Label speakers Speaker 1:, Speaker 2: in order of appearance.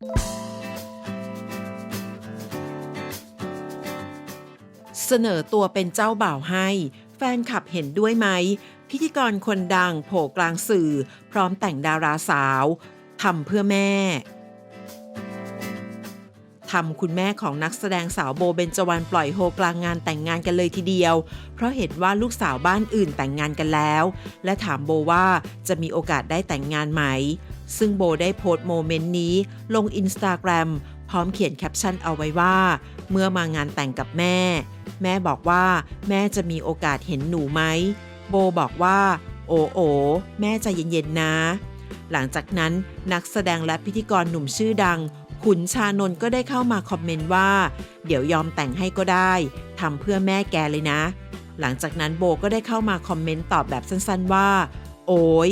Speaker 1: เสนอตัวเป็นเจ้าบ่าวให้ แฟนคลับเห็นด้วยไหม พิธีกรคนดังโผล่กลางสื่อ พร้อมแต่งดาราสาวทำเพื่อแม่ ทำคุณแม่ของนักแสดงสาวโบเบนจวรรณปล่อยโฮกลางงานแต่งงานกันเลยทีเดียว เพราะเห็นว่าลูกสาวบ้านอื่นแต่งงานกันแล้ว และถามโบว่าจะมีโอกาสได้แต่งงานไหม ซึ่งโบได้โพสต์โมเมนต์นี้ ลงอินสตาแกรมพร้อมเขียนแคปชั่นเอาไว้ว่า เมื่อมางานแต่งกับแม่ แม่บอกว่าแม่จะมีโอกาสเห็นหนูไหมโบบอกว่า โอโอแม่ใจเย็นๆนะ หลังจากนั้นนักแสดงและพิธีกรหนุ่มชื่อดัง ขุนชานนก็ได้เข้ามาคอมเมนต์ว่า เดี๋ยวยอมแต่งให้ก็ได้ทำเพื่อแม่แกเลยนะ หลังจากนั้นโบก็ได้เข้ามาคอมเมนต์ตอบแบบสั้นๆว่า โอ้ย